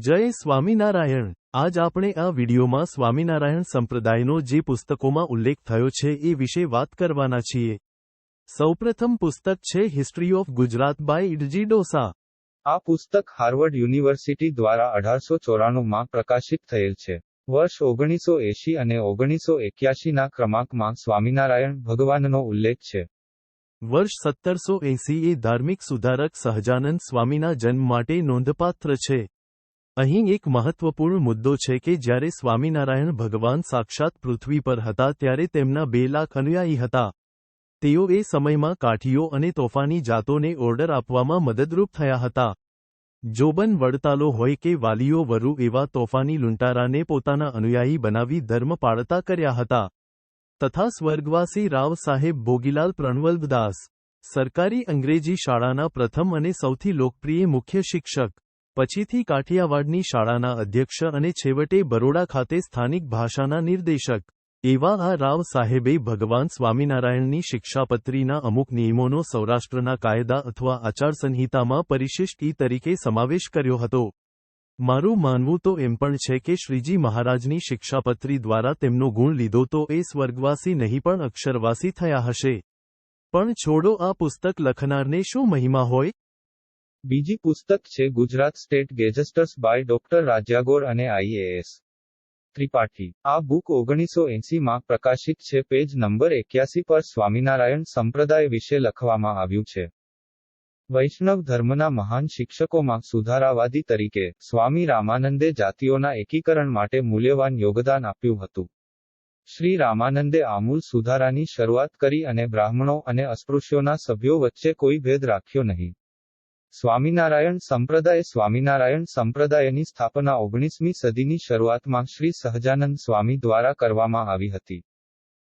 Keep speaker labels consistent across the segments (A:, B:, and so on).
A: જય સ્વામિનારાયણ. આજ આપણે આ વિડીયોમાં સ્વામિનારાયણ સંપ્રદાયનો જે પુસ્તકોમાં ઉલ્લેખ થયો છે એ વિશે વાત કરવાના છીએ. સૌપ્રથમ પુસ્તક છે history of Gujarat by Edalji Dosa
B: આ પુસ્તક હાર્વર્ડ યુનિવર્સિટી દ્વારા અઢારસો ચોરાણુંમાં પ્રકાશિત થયેલ છે. વર્ષ ઓગણીસો એંશી અને ઓગણીસો એક્યાશીના ક્રમાંકમાં સ્વામિનારાયણ ભગવાનનો ઉલ્લેખ છે.
A: વર્ષ સત્તરસો એંસી એ ધાર્મિક સુધારક સહજાનંદ સ્વામીના જન્મ માટે નોંધપાત્ર છે. અહીં એક મહત્વપૂર્ણ મુદ્દો છે કે જ્યારે સ્વામિનારાયણ ભગવાન સાક્ષાત પૃથ્વી પર હતા ત્યારે તેમના બે લાખ અનુયાયી હતા. તેઓ એ સમયમાં કાઠીઓ અને તોફાની જાતોને ઓર્ડર આપવામાં મદદરૂપ થયા હતા. જોબન વડતાલો હોય કે વાલીઓ વરુ એવા તોફાની લૂંટારાને પોતાના અનુયાયી બનાવી ધર્મ પાળતા કર્યા હતા. તથા સ્વર્ગવાસી રાવ સાહેબ ભોગીલાલ પ્રણવલ્લભદાસ સરકારી અંગ્રેજી શાળાના પ્રથમ અને સૌથી લોકપ્રિય મુખ્ય શિક્ષક. પછીથી કાઠિયાવાડની શાળાના અધ્યક્ષ અને છેવટે બરોડા ખાતે સ્થાનિક ભાષાના નિર્દેશક. એવા આ રાવ સાહેબે ભગવાન સ્વામિનારાયણની શિક્ષાપત્રીના અમુક નિયમોનો સૌરાષ્ટ્રના કાયદા અથવા આચારસંહિતામાં પરિશિષ્ટ ઈ તરીકે સમાવેશ કર્યો હતો. મારું માનવું તો એમ પણ છે કે શ્રીજી મહારાજની શિક્ષાપત્રી દ્વારા તેમનો ગુણ લીધો તો એ સ્વર્ગવાસી નહીં પણ અક્ષરવાસી થયા હશે. પણ છોડો આ પુસ્તક લખનારને શું મહિમા હોય?
B: બીજી પુસ્તક છે Gujarat state gazetteers by doctor Rajyagor અને આઈએએસ ત્રિપાઠી. આ બુક ઓગણીસો એંસીમાં પ્રકાશિત છે. પેજ નંબર એક્યાસી પર સ્વામિનારાયણ સંપ્રદાય વિશે લખવામાં આવ્યું છે. વૈષ્ણવ ધર્મના મહાન શિક્ષકોમાં સુધારાવાદી તરીકે સ્વામી રામાનંદે જાતિઓના એકીકરણ માટે મૂલ્યવાન યોગદાન આપ્યું હતું. શ્રી રામાનંદે આમૂલ સુધારાની શરૂઆત કરી અને બ્રાહ્મણો અને અસ્પૃશ્યોના સભ્યો વચ્ચે કોઈ ભેદ રાખ્યો નહીં. સ્વામિનારાયણ સંપ્રદાય સ્વામિનારાયણ સંપ્રદાયની સ્થાપના ઓગણીસમી સદીની શરૂઆતમાં શ્રી સહજાનંદ સ્વામી દ્વારા કરવામાં આવી હતી.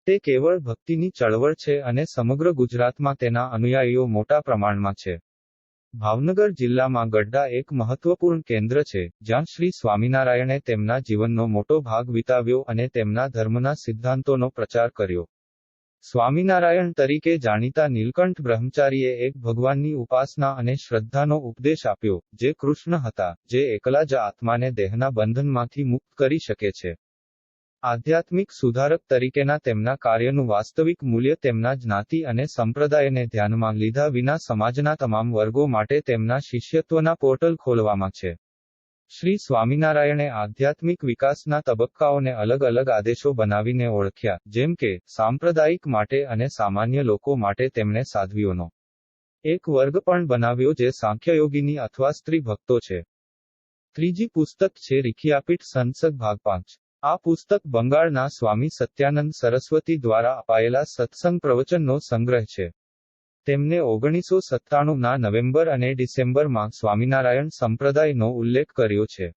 B: તે કેવળ ભક્તિની ચળવળ છે અને સમગ્ર ગુજરાતમાં તેના અનુયાયીઓ મોટા પ્રમાણમાં છે. ભાવનગર જિલ્લામાં ગઢડા એક મહત્વપૂર્ણ કેન્દ્ર છે, જ્યાં શ્રી સ્વામિનારાયણે તેમના જીવનનો મોટો ભાગ વિતાવ્યો અને તેમના ધર્મના સિદ્ધાંતોનો પ્રચાર કર્યો. સ્વામિનારાયણ તરીકે જાણીતા નીલકંઠ બ્રહ્મચારીએ એક ભગવાનની ઉપાસના અને શ્રદ્ધાનો ઉપદેશ આપ્યો, જે કૃષ્ણ હતા, જે એકલા જ આત્માને દેહના બંધનમાંથી મુક્ત કરી શકે છે. આધ્યાત્મિક સુધારક તરીકેના તેમના કાર્યનું વાસ્તવિક મૂલ્ય તેમના જ્ઞાતિ અને સંપ્રદાયને ધ્યાનમાં લીધા વિના સમાજના તમામ વર્ગો માટે તેમના શિષ્યત્વના પોર્ટલ ખોલવામાં છે. શ્રી સ્વામિનારાયણે આધ્યાત્મિક વિકાસના તબક્કાઓને અલગ અલગ આદેશો બનાવીને ઓળખ્યા, જેમ કે, સાંપ્રદાયિક માટે અને સામાન્ય લોકો માટે તેમણે સાધ્વીઓનો એક વર્ગ પણ બનાવ્યો જે સાંખ્યયોગીની અથવા સ્ત્રી ભક્તો છે. ત્રીજી પુસ્તક છે રિખિયાપીઠ સંસદ ભાગ પાંચ. આ પુસ્તક બંગાળના સ્વામી સત્યાનંદ સરસ્વતી દ્વારા અપાયેલા સત્સંગ પ્રવચનનો સંગ્રહ છે. તેમને ઓગણીસો સત્તાણુંના નવેમ્બર અને ડિસેમ્બરમાં સ્વામિનારાયણ સંપ્રદાયનો ઉલ્લેખ કર્યો છે.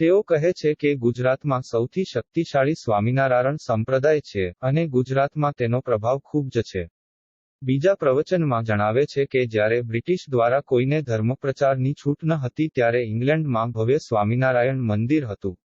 B: તેઓ કહે છે કે ગુજરાતમાં સૌથી શક્તિશાળી સ્વામિનારાયણ સંપ્રદાય છે અને ગુજરાતમાં તેનો પ્રભાવ ખૂબ જ છે. બીજા પ્રવચનમાં જણાવે છે કે જ્યારે બ્રિટિશ દ્વારા કોઈને ધર્મપ્રચારની છૂટ ન હતી ત્યારે ઇંગ્લેન્ડમાં ભવ્ય સ્વામિનારાયણ મંદિર હતું.